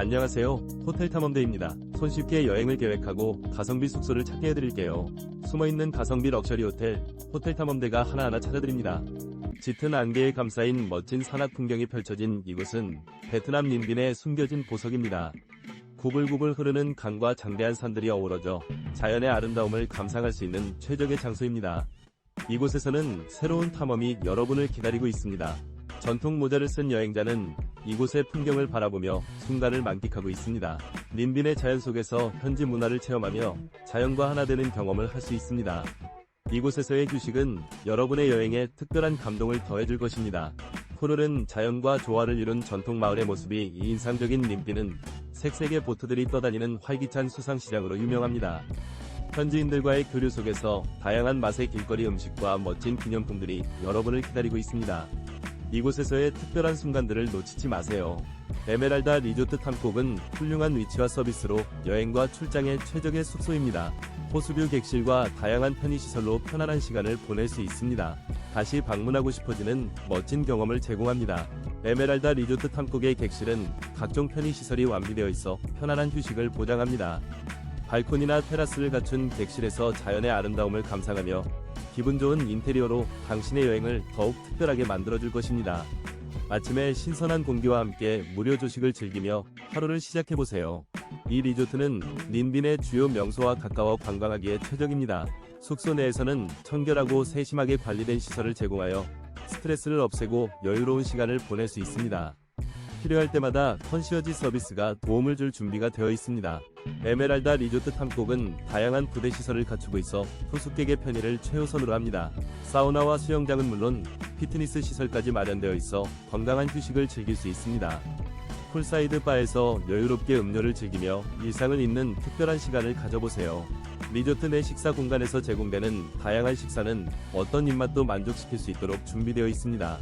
안녕하세요. 호텔 탐험대입니다. 손쉽게 여행을 계획하고 가성비 숙소를 찾게 해드릴게요. 숨어있는 가성비 럭셔리 호텔, 호텔 탐험대가 하나하나 찾아드립니다. 짙은 안개에 감싸인 멋진 산악 풍경이 펼쳐진 이곳은 베트남 닌빈의 숨겨진 보석입니다. 구불구불 흐르는 강과 장대한 산들이 어우러져 자연의 아름다움을 감상할 수 있는 최적의 장소입니다. 이곳에서는 새로운 탐험이 여러분을 기다리고 있습니다. 전통 모자를 쓴 여행자는 이곳의 풍경을 바라보며 순간을 만끽하고 있습니다. 닌빈의 자연 속에서 현지 문화를 체험하며 자연과 하나 되는 경험을 할 수 있습니다. 이곳에서의 휴식은 여러분의 여행에 특별한 감동을 더해줄 것입니다. 푸르른 자연과 조화를 이룬 전통 마을의 모습이 인상적인 닌빈은 색색의 보트들이 떠다니는 활기찬 수상시장으로 유명합니다. 현지인들과의 교류 속에서 다양한 맛의 길거리 음식과 멋진 기념품들이 여러분을 기다리고 있습니다. 이곳에서의 특별한 순간들을 놓치지 마세요. 에메랄다 리조트 탐콕은 훌륭한 위치와 서비스로 여행과 출장의 최적의 숙소입니다. 호수뷰 객실과 다양한 편의시설로 편안한 시간을 보낼 수 있습니다. 다시 방문하고 싶어지는 멋진 경험을 제공합니다. 에메랄다 리조트 탐콕의 객실은 각종 편의시설이 완비되어 있어 편안한 휴식을 보장합니다. 발코니나 테라스를 갖춘 객실에서 자연의 아름다움을 감상하며 기분 좋은 인테리어로 당신의 여행을 더욱 특별하게 만들어줄 것입니다. 아침에 신선한 공기와 함께 무료 조식을 즐기며 하루를 시작해보세요. 이 리조트는 닌빈의 주요 명소와 가까워 관광하기에 최적입니다. 숙소 내에서는 청결하고 세심하게 관리된 시설을 제공하여 스트레스를 없애고 여유로운 시간을 보낼 수 있습니다. 필요할 때마다 컨시어지 서비스가 도움을 줄 준비가 되어 있습니다. 에메랄다 리조트 탐콕은 다양한 부대 시설을 갖추고 있어 투숙객의 편의를 최우선으로 합니다. 사우나와 수영장은 물론 피트니스 시설까지 마련되어 있어 건강한 휴식을 즐길 수 있습니다. 풀사이드 바에서 여유롭게 음료를 즐기며 일상을 잇는 특별한 시간을 가져보세요. 리조트 내 식사 공간에서 제공되는 다양한 식사는 어떤 입맛도 만족시킬 수 있도록 준비되어 있습니다.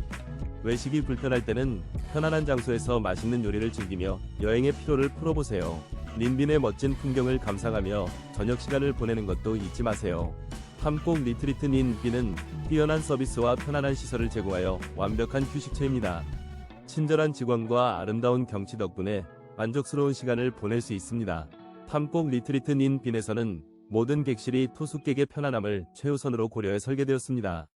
외식이 불편할 때는 편안한 장소에서 맛있는 요리를 즐기며 여행의 피로를 풀어보세요. 닌빈의 멋진 풍경을 감상하며 저녁 시간을 보내는 것도 잊지 마세요. 탐콕 리트리트 닌빈은 뛰어난 서비스와 편안한 시설을 제공하여 완벽한 휴식처입니다. 친절한 직원과 아름다운 경치 덕분에 만족스러운 시간을 보낼 수 있습니다. 탐콕 리트리트 닌빈에서는 모든 객실이 투숙객의 편안함을 최우선으로 고려해 설계되었습니다.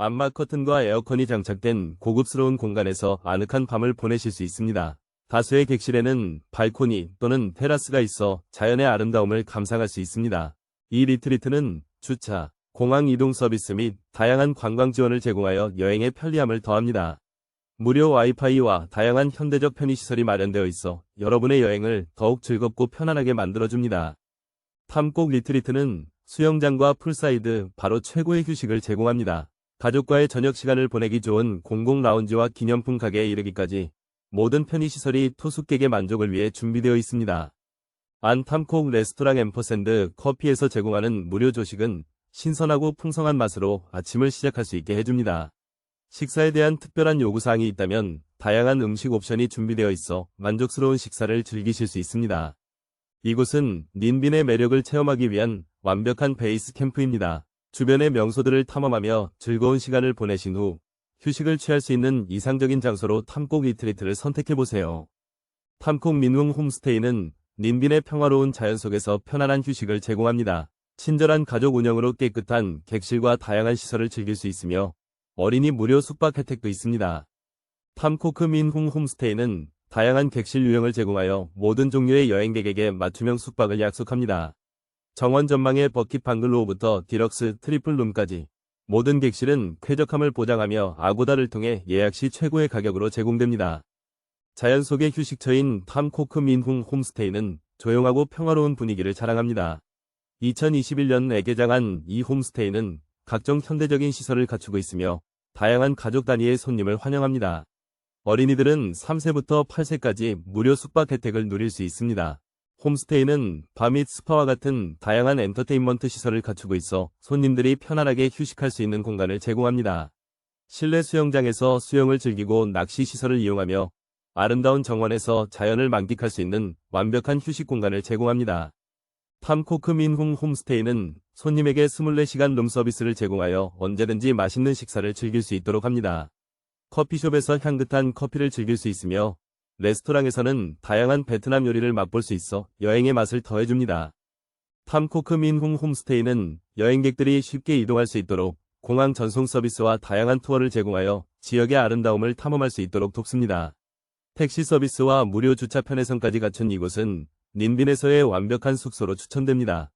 안마 커튼과 에어컨이 장착된 고급스러운 공간에서 아늑한 밤을 보내실 수 있습니다. 다수의 객실에는 발코니 또는 테라스가 있어 자연의 아름다움을 감상할 수 있습니다. 이 리트리트는 주차, 공항 이동 서비스 및 다양한 관광 지원을 제공하여 여행의 편리함을 더합니다. 무료 와이파이와 다양한 현대적 편의시설이 마련되어 있어 여러분의 여행을 더욱 즐겁고 편안하게 만들어줍니다. 탐콕 리트리트는 수영장과 풀사이드 바로 최고의 휴식을 제공합니다. 가족과의 저녁 시간을 보내기 좋은 공공 라운지와 기념품 가게에 이르기까지 모든 편의시설이 투숙객의 만족을 위해 준비되어 있습니다. 안탐콕 레스토랑 앰퍼샌드 커피에서 제공하는 무료 조식은 신선하고 풍성한 맛으로 아침을 시작할 수 있게 해줍니다. 식사에 대한 특별한 요구사항이 있다면 다양한 음식 옵션이 준비되어 있어 만족스러운 식사를 즐기실 수 있습니다. 이곳은 닌빈의 매력을 체험하기 위한 완벽한 베이스 캠프입니다. 주변의 명소들을 탐험하며 즐거운 시간을 보내신 후 휴식을 취할 수 있는 이상적인 장소로 탐콕 리트리트를 선택해보세요. 탐콕 민웅 홈스테이는 닌빈의 평화로운 자연 속에서 편안한 휴식을 제공합니다. 친절한 가족 운영으로 깨끗한 객실과 다양한 시설을 즐길 수 있으며 어린이 무료 숙박 혜택도 있습니다. 탐코크 민홍 홈스테이는 다양한 객실 유형을 제공하여 모든 종류의 여행객에게 맞춤형 숙박을 약속합니다. 정원 전망의 버킷 방글로우부터 디럭스 트리플 룸까지 모든 객실은 쾌적함을 보장하며 아고다를 통해 예약 시 최고의 가격으로 제공됩니다. 자연 속의 휴식처인 탐코크 민홍 홈스테이는 조용하고 평화로운 분위기를 자랑합니다. 2021년에 개장한 이 홈스테이는 각종 현대적인 시설을 갖추고 있으며 다양한 가족 단위의 손님을 환영합니다. 어린이들은 3세부터 8세까지 무료 숙박 혜택을 누릴 수 있습니다. 홈스테이는 바 및 스파와 같은 다양한 엔터테인먼트 시설을 갖추고 있어 손님들이 편안하게 휴식할 수 있는 공간을 제공합니다. 실내 수영장에서 수영을 즐기고 낚시 시설을 이용하며 아름다운 정원에서 자연을 만끽할 수 있는 완벽한 휴식 공간을 제공합니다. 탐코크 민홍 홈스테이는 손님에게 24시간 룸 서비스를 제공하여 언제든지 맛있는 식사를 즐길 수 있도록 합니다. 커피숍에서 향긋한 커피를 즐길 수 있으며 레스토랑에서는 다양한 베트남 요리를 맛볼 수 있어 여행의 맛을 더해줍니다. 탐코크 민홍 홈스테이는 여행객들이 쉽게 이동할 수 있도록 공항 전송 서비스와 다양한 투어를 제공하여 지역의 아름다움을 탐험할 수 있도록 돕습니다. 택시 서비스와 무료 주차 편의성까지 갖춘 이곳은 닌빈에서의 완벽한 숙소로 추천됩니다.